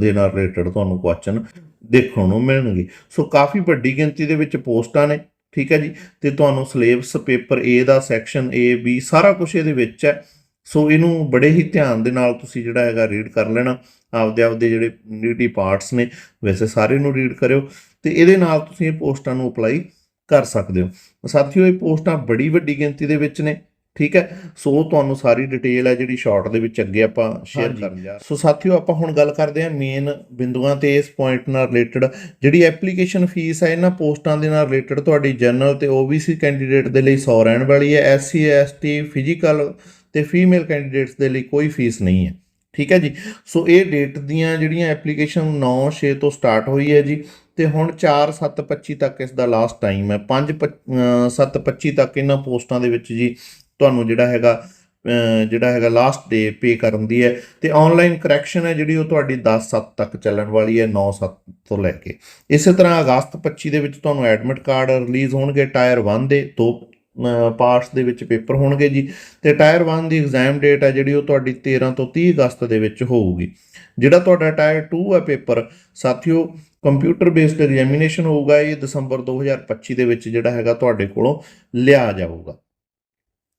ਦੇ ਨਾਲ ਰਿਲੇਟਡ ਤੁਹਾਨੂੰ ਕੁਐਸਚਨ ਦੇਖਣ ਨੂੰ ਮਿਲਣਗੇ। ਸੋ ਕਾਫੀ ਵੱਡੀ ਗਿਣਤੀ ਦੇ ਵਿੱਚ ਪੋਸਟਾਂ ਨੇ ਠੀਕ ਹੈ ਜੀ? ਤੇ ਤੁਹਾਨੂੰ ਸਿਲੇਬਸ, ਪੇਪਰ A ਦਾ ਸੈਕਸ਼ਨ A, B ਸਾਰਾ ਕੁਝ ਇਹਦੇ ਵਿੱਚ ਹੈ। ਸੋ ਇਹਨੂੰ ਬੜੇ ਹੀ ਧਿਆਨ ਦੇ ਨਾਲ ਤੁਸੀਂ ਜਿਹੜਾ ਹੈਗਾ ਰੀਡ ਕਰ ਲੈਣਾ। ਆਪਦੇ ਆਪਦੇ ਜਿਹੜੇ ਨੀਡੀ ਪਾਰਟਸ ਨੇ, ਵੈਸੇ ਸਾਰੇ ਨੂੰ ਰੀਡ ਕਰਿਓ ਤੇ ਇਹਦੇ ਨਾਲ ਤੁਸੀਂ ਇਹ ਪੋਸਟਾਂ ਨੂੰ ਅਪਲਾਈ ਕਰ ਸਕਦੇ ਹੋ। ਸਾਥੀਓ, ਇਹ ਪੋਸਟਾਂ ਬੜੀ ਵੱਡੀ ਗਿਣਤੀ ਦੇ ਵਿੱਚ ਨੇ। ਠੀਕ ਹੈ? ਸੋ ਤੁਹਾਨੂੰ ਸਾਰੀ ਡਿਟੇਲ ਹੈ ਜਿਹੜੀ ਸ਼ਾਰਟ ਦੇ ਵਿੱਚ ਅੱਗੇ ਆਪਾਂ ਸ਼ੇਅਰ। ਕਰਨ ਜਾ ਰਹੇ ਸੋ ਸਾਥੀਓ ਆਪਾਂ ਹੁਣ ਗੱਲ ਕਰਦੇ ਹਾਂ ਮੇਨ ਬਿੰਦੂਆਂ ਤੇ ਇਸ ਪੁਆਇੰਟ ਨਾਲ ਰਿਲੇਟਡ ਜਿਹੜੀ ਐਪਲੀਕੇਸ਼ਨ ਫੀਸ ਹੈ ਇਹਨਾਂ ਪੋਸਟਾਂ ਦੇ ਨਾਲ ਰਿਲੇਟਡ ਤੁਹਾਡੀ ਜਨਰਲ ਤੇ OBC ਕੈਂਡੀਡੇਟ ਦੇ ਲਈ 100 ਰਹਿਣ ਵਾਲੀ ਹੈ। SC ST ਫਿਜ਼ੀਕਲ ਤੇ ਫੀਮੇਲ ਕੈਂਡੀਡੇਟਸ ਦੇ ਲਈ ਕੋਈ ਫੀਸ ਨਹੀਂ ਹੈ। ਠੀਕ ਹੈ ਜੀ? ਸੋ ਇਹ ਡੇਟ ਦੀਆਂ ਜਿਹੜੀਆਂ ਐਪਲੀਕੇਸ਼ਨ 9 6 ਤੋਂ ਸਟਾਰਟ ਹੋਈ ਹੈ ਜੀ। ਤੇ ਹੁਣ 4 7 25 ਤੱਕ ਇਸ ਦਾ ਲਾਸਟ ਟਾਈਮ ਹੈ। 5 7 25 ਤੱਕ ਇਹਨਾਂ ਪੋਸਟਾਂ ਦੇ ਵਿੱਚ ਜੀ ਤੁਹਾਨੂੰ ਜਿਹੜਾ ਹੈਗਾ ਜਿਹੜਾ ਹੈਗਾ ਲਾਸਟ ਡੇ ਪੇ ਕਰਨ ਦੀ ਹੈ। ਤੇ ਆਨਲਾਈਨ ਕਰੈਕਸ਼ਨ ਹੈ ਜਿਹੜੀ ਉਹ ਤੁਹਾਡੀ 10 7 ਤੱਕ ਚੱਲਣ ਵਾਲੀ ਹੈ 9 7 ਤੋਂ ਲੈ ਕੇ। ਇਸੇ ਤਰ੍ਹਾਂ ਅਗਸਤ 25 ਦੇ ਵਿੱਚ ਤੁਹਾਨੂੰ ਐਡਮਿਟ ਕਾਰਡ ਰਿਲੀਜ਼ ਹੋਣਗੇ ਟਾਇਰ 1 ਦੇ ਦੋ ਪਾਰਟਸ ਦੇ ਵਿੱਚ ਪੇਪਰ ਹੋਣਗੇ ਜੀ। ਤੇ ਟਾਇਰ 1 ਦੀ ਐਗਜ਼ਾਮ ਡੇਟ ਹੈ ਜਿਹੜੀ ਉਹ ਤੁਹਾਡੀ 13 ਤੋਂ 30 ਅਗਸਤ ਦੇ ਵਿੱਚ ਹੋਊਗੀ। ਜਿਹੜਾ ਤੁਹਾਡਾ ਟਾਇਰ 2 ਹੈ ਪੇਪਰ ਸਾਥੀਓ ਕੰਪਿਊਟਰ ਬੇਸਡ ਐਗਜ਼ਾਮੀਨੇਸ਼ਨ ਹੋਊਗਾ, ਇਹ ਦਸੰਬਰ 2025 ਦੇ ਵਿੱਚ ਜਿਹੜਾ ਹੈਗਾ ਤੁਹਾਡੇ ਕੋਲੋਂ ਲਿਆ ਜਾਊਗਾ।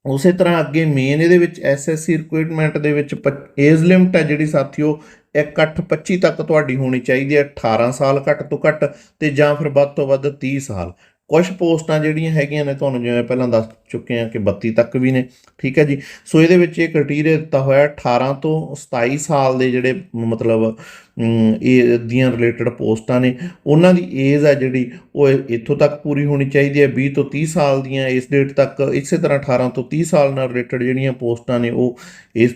ਉਸੇ ਤਰ੍ਹਾਂ ਅੱਗੇ ਮੇਨ ਇਹਦੇ ਵਿੱਚ ਐਸਐਸਸੀ ਰਿਕੁਆਇਰਮੈਂਟ ਦੇ ਵਿੱਚ ਏਜ ਲਿਮਟ ਹੈ ਜਿਹੜੀ ਸਾਥੀਓ 1.825 ਤੱਕ ਤੁਹਾਡੀ ਹੋਣੀ ਚਾਹੀਦੀ ਹੈ 18 ਸਾਲ ਘੱਟ ਤੋਂ ਘੱਟ ਤੇ ਜਾਂ ਫਿਰ ਵੱਧ ਤੋਂ ਵੱਧ 30 ਸਾਲ। ਕੁਝ ਪੋਸਟਾਂ ਜਿਹੜੀਆਂ ਹੈਗੀਆਂ ਨੇ ਤੁਹਾਨੂੰ ਜਿਵੇਂ ਪਹਿਲਾਂ ਦੱਸ ਚੁੱਕੇ ਹਾਂ ਕਿ 32 ਤੱਕ ਵੀ ਨੇ ਠੀਕ ਹੈ ਜੀ। ਸੋ ਇਹਦੇ ਵਿੱਚ ਇਹ ਕ੍ਰਾਈਟੇਰੀਆ ਦਿੱਤਾ ਹੋਇਆ 18 ਤੋਂ 27 ਸਾਲ ਦੇ ਜਿਹੜੇ ਮਤਲਬ ਅਮ, ਇਹ ਦੀਆਂ ਰਿਲੇਟਡ ਪੋਸਟਾਂ ਨੇ ਉਹਨਾਂ ਦੀ ਏਜ ਹੈ ਜਿਹੜੀ ਉਹ ਇੱਥੋਂ ਤੱਕ ਪੂਰੀ ਹੋਣੀ ਚਾਹੀਦੀ ਹੈ। 20 ਤੋਂ 30 ਸਾਲ ਦੀਆਂ ਇਸ ਡੇਟ ਤੱਕ ਇਸੇ ਤਰ੍ਹਾਂ 18 ਤੋਂ 30 ਸਾਲ ਨਾਲ ਰਿਲੇਟਡ ਜਿਹੜੀਆਂ ਪੋਸਟਾਂ ਨੇ ਉਹ ਇਸ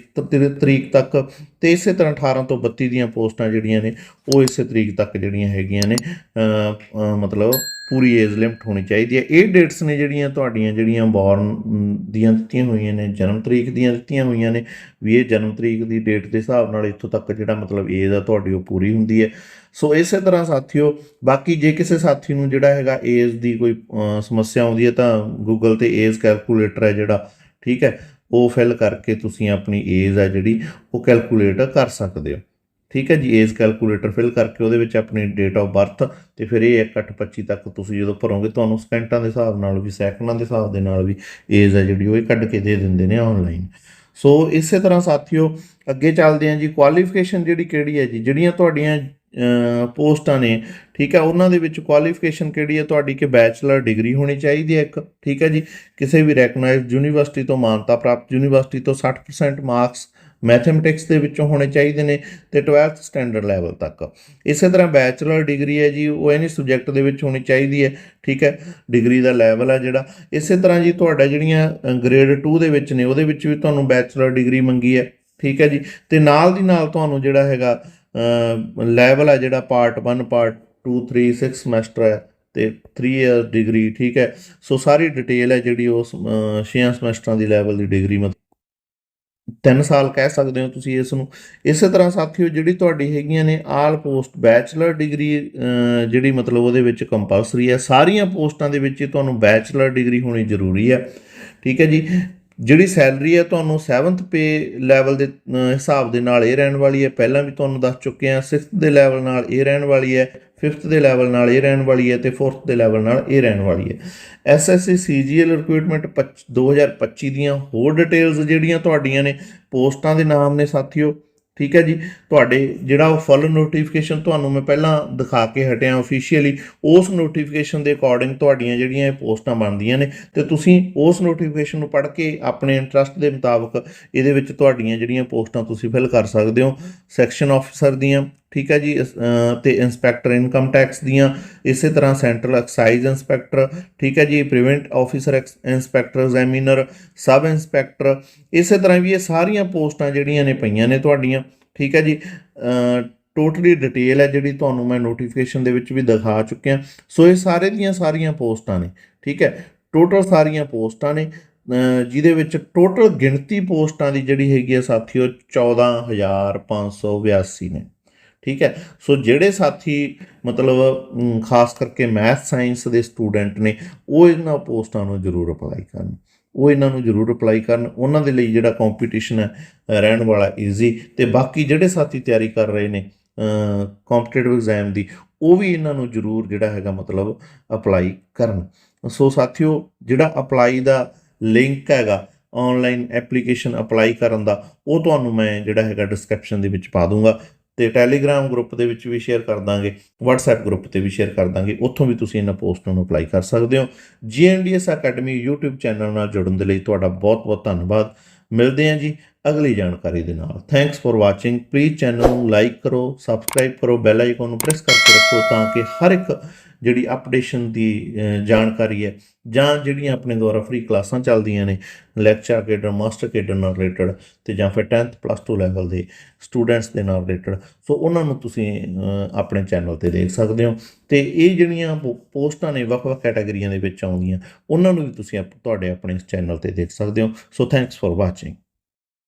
ਤਰੀਕ ਤੱਕ ਤੇ ਇਸੇ ਤਰ੍ਹਾਂ 18 ਤੋਂ 32 ਦੀਆਂ ਪੋਸਟਾਂ ਜਿਹੜੀਆਂ ਨੇ ਉਹ ਇਸੇ ਤਰੀਕ ਤੱਕ ਜਿਹੜੀਆਂ ਹੈਗੀਆਂ ਨੇ ਮਤਲਬ ਪੂਰੀ ਏਜ ਲਿਮਟ ਹੋਣੀ ਚਾਹੀਦੀ ਹੈ। ਇਹ ਡੇਟਸ ਨੇ ਜਿਹੜੀਆਂ ਤੁਹਾਡੀਆਂ, ਜਿਹੜੀਆਂ ਬੌਰਨ ਦੀਆਂ ਦਿੱਤੀਆਂ ਹੋਈਆਂ ਨੇ, ਜਨਮ ਤਰੀਕ ਦੀਆਂ ਦਿੱਤੀਆਂ ਹੋਈਆਂ ਨੇ, ਵੀ ਇਹ ਜਨਮ ਤਰੀਕ ਦੀ ਡੇਟ ਦੇ ਹਿਸਾਬ ਨਾਲ ਇੱਥੋਂ ਤੱਕ ਜਿਹੜਾ ਮਤਲਬ ਏਜ ਆ ਤੁਹਾਡੀ ਉਹ ਪੂਰੀ ਹੁੰਦੀ ਹੈ। ਸੋ ਇਸੇ ਤਰ੍ਹਾਂ ਸਾਥੀਓ, ਬਾਕੀ ਜੇ ਕਿਸੇ ਸਾਥੀ ਨੂੰ ਜਿਹੜਾ ਹੈਗਾ ਏਜ ਦੀ ਕੋਈ ਸਮੱਸਿਆ ਆਉਂਦੀ ਹੈ ਤਾਂ ਗੂਗਲ ਤੇ ਏਜ ਕੈਲਕੂਲੇਟਰ ਹੈ ਜਿਹੜਾ, ਠੀਕ ਹੈ, ਉਹ ਫਿਲ ਕਰਕੇ ਤੁਸੀਂ ਆਪਣੀ ਏਜ ਆ ਜਿਹੜੀ, ਉਹ ਕੈਲਕੂਲੇਟ ਕਰ ਸਕਦੇ ਹੋ। ਠੀਕ ਹੈ ਜੀ ਏਜ ਕੈਲਕੂਲੇਟਰ ਫਿਲ ਕਰਕੇ ਉਹਦੇ ਵਿੱਚ ਆਪਣੀ ਡੇਟ ਆਫ ਬਰਥ ਤੇ ਫਿਰ ਇਹ 1.25 ਤੱਕ ਤੁਸੀਂ ਜਦੋਂ ਭਰੋਗੇ ਤੁਹਾਨੂੰ ਸਕਿੰਟਾਂ ਦੇ ਹਿਸਾਬ ਨਾਲ ਵੀ, ਸੈਕਿੰਡਾਂ ਦੇ ਹਿਸਾਬ ਦੇ ਨਾਲ ਵੀ ਏਜ ਹੈ ਜਿਹੜੀ, ਉਹ ਇਹ ਕੱਢ ਕੇ ਦੇ ਦਿੰਦੇ ਨੇ ਆਨਲਾਈਨ ਸੋ ਇਸੇ ਤਰ੍ਹਾਂ ਸਾਥੀਓ, ਅੱਗੇ ਚੱਲਦੇ ਹਾਂ ਜੀ ਕੁਆਲੀਫਿਕੇਸ਼ਨ ਜਿਹੜੀ ਕਿਹੜੀ ਹੈ ਜੀ? ਜਿਹੜੀਆਂ ਤੁਹਾਡੀਆਂ ਪੋਸਟਾਂ ਨੇ, ਠੀਕ ਹੈ, ਉਹਨਾਂ ਦੇ ਵਿੱਚ ਕੁਆਲੀਫਿਕੇਸ਼ਨ ਕਿਹੜੀ ਹੈ? ਤੁਹਾਡੀ ਕਿ ਬੈਚਲਰ ਡਿਗਰੀ ਹੋਣੀ ਚਾਹੀਦੀ ਹੈ ਇੱਕ, ਠੀਕ ਹੈ ਜੀ? ਕਿਸੇ ਵੀ ਰੈਕਗਨਾਈਜ਼ਡ ਯੂਨੀਵਰਸਿਟੀ ਤੋਂ ਮਾਨਤਾ ਪ੍ਰਾਪਤ ਯੂਨੀਵਰਸਿਟੀ ਤੋਂ 60% ਮਾਰਕਸ ਮੈਥਮੈਟਿਕਸ ਦੇ ਵਿੱਚੋਂ ਹੋਣੇ ਚਾਹੀਦੇ ਨੇ ਤੇ 12th ਸਟੈਂਡਰਡ ਲੈਵਲ ਤੱਕ। ਇਸੇ ਤਰ੍ਹਾਂ ਬੈਚਲਰ ਡਿਗਰੀ ਹੈ ਜੀ, ਉਹ ਐਨੀ ਸਬਜੈਕਟ ਦੇ ਵਿੱਚ ਹੋਣੀ ਚਾਹੀਦੀ ਹੈ, ਠੀਕ ਹੈ? ਡਿਗਰੀ ਦਾ ਲੈਵਲ ਹੈ ਜਿਹੜਾ। ਇਸੇ ਤਰ੍ਹਾਂ ਜੀ ਤੁਹਾਡਾ ਜਿਹੜੀਆਂ ਗ੍ਰੇਡ 2 ਦੇ ਵਿੱਚ ਨੇ, ਉਹਦੇ ਵਿੱਚ ਵੀ ਤੁਹਾਨੂੰ ਬੈਚਲਰ ਡਿਗਰੀ ਮੰਗੀ ਹੈ, ਠੀਕ ਹੈ ਜੀ? ਤੇ ਨਾਲ ਦੀ ਨਾਲ ਤੁਹਾਨੂੰ ਜਿਹੜਾ ਹੈਗਾ ਲੈਵਲ ਹੈ ਜਿਹੜਾ ਪਾਰਟ 1 ਪਾਰਟ 2 3 6 ਸਮੈਸਟਰ ਹੈ ਤੇ 3 ਇਅਰ ਡਿਗਰੀ, ਠੀਕ ਹੈ? ਸੋ ਸਾਰੀ ਡਿਟੇਲ ਹੈ ਜਿਹੜੀ ਉਸ 6 ਸਮੈਸਟਰਾਂ ਦੀ ਲੈਵਲ ਦੀ ਡਿਗਰੀ ਮਤਲਬ 3 ਸਾਲ ਕਹਿ ਸਕਦੇ ਹੋ ਤੁਸੀਂ ਇਸ ਨੂੰ ਇਸੇ ਤਰ੍ਹਾਂ ਸਾਥੀਓ ਜਿਹੜੀ ਤੁਹਾਡੀ ਹੈਗੀਆਂ ਨੇ ਆਲ ਪੋਸਟ ਬੈਚਲਰ ਡਿਗਰੀ ਜਿਹੜੀ ਮਤਲਬ ਉਹਦੇ ਵਿੱਚ ਕੰਪਲਸਰੀ ਹੈ, ਸਾਰੀਆਂ ਪੋਸਟਾਂ ਦੇ ਵਿੱਚ ਤੁਹਾਨੂੰ ਬੈਚਲਰ ਡਿਗਰੀ ਹੋਣੀ ਜ਼ਰੂਰੀ ਹੈ। ਠੀਕ ਹੈ ਜੀ। ਜਿਹੜੀ ਸੈਲਰੀ ਹੈ ਤੁਹਾਨੂੰ 7th ਪੇ ਲੈਵਲ ਦੇ ਹਿਸਾਬ ਦੇ ਨਾਲ ਇਹ ਰਹਿਣ ਵਾਲੀ ਹੈ। ਪਹਿਲਾਂ ਵੀ ਤੁਹਾਨੂੰ ਦੱਸ ਚੁੱਕੇ ਹਾਂ 6th ਦੇ ਲੈਵਲ ਨਾਲ ਇਹ ਰਹਿਣ ਵਾਲੀ ਹੈ 5th ਦੇ ਲੈਵਲ ਨਾਲ ਇਹ ਰਹਿਣ ਵਾਲੀ ਹੈ ਤੇ 4th ਦੇ ਲੈਵਲ ਨਾਲ ਇਹ ਰਹਿਣ ਵਾਲੀ ਹੈ। ਐਸਐਸਸੀ ਸੀਜੀਐਲ ਰਿਕਰੂਟਮੈਂਟ 2025 ਦੀਆਂ ਹੋਰ ਡਿਟੇਲਸ ਜਿਹੜੀਆਂ ਤੁਹਾਡੀਆਂ ਨੇ, ਪੋਸਟਾਂ ਦੇ ਨਾਮ ਨੇ ਸਾਥੀਓ। ਠੀਕ ਹੈ ਜੀ? ਤੁਹਾਡੇ ਜਿਹੜਾ ਉਹ ਫੁੱਲ ਨੋਟੀਫਿਕੇਸ਼ਨ ਤੁਹਾਨੂੰ ਮੈਂ ਪਹਿਲਾਂ ਦਿਖਾ ਕੇ ਹਟਿਆ ਅਫੀਸ਼ੀਅਲੀ ਉਸ ਨੋਟੀਫਿਕੇਸ਼ਨ ਦੇ ਅਕੋਰਡਿੰਗ ਤੁਹਾਡੀਆਂ ਜਿਹੜੀਆਂ ਇਹ ਪੋਸਟਾਂ ਬਣਦੀਆਂ ਨੇ ਤੇ ਤੁਸੀਂ ਉਸ ਨੋਟੀਫਿਕੇਸ਼ਨ ਨੂੰ ਪੜ੍ਹ ਕੇ ਆਪਣੇ ਇੰਟਰਸਟ ਦੇ ਮੁਤਾਬਕ ਇਹਦੇ ਵਿੱਚ ਤੁਹਾਡੀਆਂ ਜਿਹੜੀਆਂ ਪੋਸਟਾਂ ਤੁਸੀਂ ਫਿਲ ਕਰ ਸਕਦੇ ਹੋ। ਸੈਕਸ਼ਨ ਆਫੀਸਰ ਦੀਆਂ ਠੀਕ ਹੈ ਜੀ, ਇਸ- ਅਹ, ਤੇ ਇਨਸਪੈਕਟਰ ਇਨਕਮ ਟੈਕਸ ਦੀਆਂ, ਇਸੇ ਤਰ੍ਹਾਂ ਸੈਂਟਰਲ ਐਕਸਾਈਜ਼ ਇਨਸਪੈਕਟਰ ਠੀਕ ਹੈ ਜੀ, preventive officer inspector examiner, sub inspector ਇਸੇ ਤਰ੍ਹਾਂ ਵੀ ਇਹ ਸਾਰੀਆਂ ਪੋਸਟਾਂ ਜਿਹੜੀਆਂ ਨੇ ਪਈਆਂ ਨੇ ਤੁਹਾਡੀਆਂ, ਠੀਕ ਹੈ ਜੀ ਟੋਟਲੀ ਡਿਟੇਲ ਹੈ ਜਿਹੜੀ ਤੁਹਾਨੂੰ ਮੈਂ ਨੋਟੀਫਿਕੇਸ਼ਨ ਦੇ ਵਿੱਚ ਵੀ ਦਿਖਾ ਚੁੱਕਿਆ। ਸੋ ਇਹ ਸਾਰੇ ਦੀਆਂ ਸਾਰੀਆਂ ਪੋਸਟਾਂ ਨੇ, ਠੀਕ ਹੈ, ਟੋਟਲ ਸਾਰੀਆਂ ਪੋਸਟਾਂ ਨੇ ਜਿਹਦੇ ਵਿੱਚ ਟੋਟਲ ਗਿਣਤੀ ਪੋਸਟਾਂ ਦੀ ਜਿਹੜੀ ਹੈਗੀ ਹੈ ਸਾਥੀਓ 14582 ਨੇ। ਠੀਕ ਹੈ? ਸੋ ਜਿਹੜੇ ਸਾਥੀ ਮਤਲਬ ਖਾਸ ਕਰਕੇ ਮੈਥ ਸਾਇੰਸ ਦੇ ਸਟੂਡੈਂਟ ਨੇ, ਉਹ ਇਹਨਾਂ ਪੋਸਟਾਂ ਨੂੰ ਜ਼ਰੂਰ ਅਪਲਾਈ ਕਰਨ। ਉਹ ਇਹਨਾਂ ਨੂੰ ਜ਼ਰੂਰ ਅਪਲਾਈ ਕਰਨ। ਉਹਨਾਂ ਦੇ ਲਈ ਜਿਹੜਾ ਕੰਪੀਟੀਸ਼ਨ ਹੈ ਰਹਿਣ ਵਾਲਾ ਈਜ਼ੀ ਤੇ ਬਾਕੀ ਜਿਹੜੇ ਸਾਥੀ ਤਿਆਰੀ ਕਰ ਰਹੇ ਨੇ ਕੰਪੀਟੀਟਿਵ ਐਗਜ਼ਾਮ ਦੀ, ਉਹ ਵੀ ਇਹਨਾਂ ਨੂੰ ਜ਼ਰੂਰ ਜਿਹੜਾ ਹੈਗਾ ਮਤਲਬ ਅਪਲਾਈ ਕਰਨ। ਸੋ ਸਾਥੀਓ, ਜਿਹੜਾ ਅਪਲਾਈ ਦਾ ਲਿੰਕ ਹੈਗਾ ਆਨਲਾਈਨ ਐਪਲੀਕੇਸ਼ਨ ਅਪਲਾਈ ਕਰਨ ਦਾ, ਉਹ ਤੁਹਾਨੂੰ ਮੈਂ ਜਿਹੜਾ ਹੈਗਾ ਡਿਸਕ੍ਰਿਪਸ਼ਨ ਦੇ ਵਿੱਚ ਪਾ ਦੂੰਗਾ। ਤੇ ਟੈਲੀਗ੍ਰਾਮ ਗਰੁੱਪ ਦੇ ਵਿੱਚ ਵੀ ਸ਼ੇਅਰ ਕਰ ਦਾਂਗੇ, WhatsApp ਗਰੁੱਪ ਤੇ ਵੀ ਸ਼ੇਅਰ ਕਰ ਦਾਂਗੇ, ਉੱਥੋਂ ਵੀ ਤੁਸੀਂ ਇਹਨਾਂ ਪੋਸਟਾਂ ਨੂੰ ਅਪਲਾਈ ਕਰ ਸਕਦੇ ਹੋ। GNDS ਅਕੈਡਮੀ YouTube ਚੈਨਲ ਨਾਲ ਜੁੜਨ ਦੇ ਲਈ ਤੁਹਾਡਾ ਬਹੁਤ-ਬਹੁਤ ਧੰਨਵਾਦ। ਮਿਲਦੇ ਹਾਂ ਜੀ ਅਗਲੀ ਜਾਣਕਾਰੀ ਦੇ ਨਾਲ। Thanks for watching please channel ਨੂੰ ਲਾਈਕ ਕਰੋ ਸਬਸਕ੍ਰਾਈਬ ਕਰੋ ਬੈਲ ਆਈਕਨ ਨੂੰ ਪ੍ਰੈਸ ਕਰਕੇ ਰੱਖੋ ਤਾਂ ਕਿ ਹਰ ਇੱਕ ਜਿਹੜੀ ਅਪਡੇਸ਼ਨ ਦੀ ਜਾਣਕਾਰੀ ਹੈ, ਜਾਂ ਜਿਹੜੀਆਂ ਆਪਣੇ ਦੁਆਰਾ ਫ੍ਰੀ ਕਲਾਸਾਂ ਚੱਲਦੀਆਂ ਨੇ ਲੈਕਚਰ ਕੇਡਰ ਮਾਸਟਰ ਕੇਡਰ ਨਾਲ ਰਿਲੇਟਡ ਤੇ ਜਾਂ ਫਿਰ 10th ਪਲੱਸ 2 ਲੈਵਲ ਦੇ ਸਟੂਡੈਂਟਸ ਦੇ ਨਾਲ ਰਿਲੇਟਡ ਸੋ ਉਹਨਾਂ ਨੂੰ ਤੁਸੀਂ ਆਪਣੇ ਚੈਨਲ ਤੇ ਦੇਖ ਸਕਦੇ ਹੋ। ਤੇ ਇਹ ਜਿਹੜੀਆਂ ਪੋ- ਪੋਸਟਾਂ ਨੇ ਵੱਖ-ਵੱਖ ਕੈਟਾਗਰੀਆਂ ਦੇ ਵਿੱਚ ਆਉਂਦੀਆਂ, ਉਹਨਾਂ ਨੂੰ ਵੀ ਤੁਸੀਂ ਆਪ- ਤੁਹਾਡੇ ਆਪਣੇ ਇਸ ਚੈਨਲ ਤੇ ਦੇਖ ਸਕਦੇ ਹੋ। So thanks for watching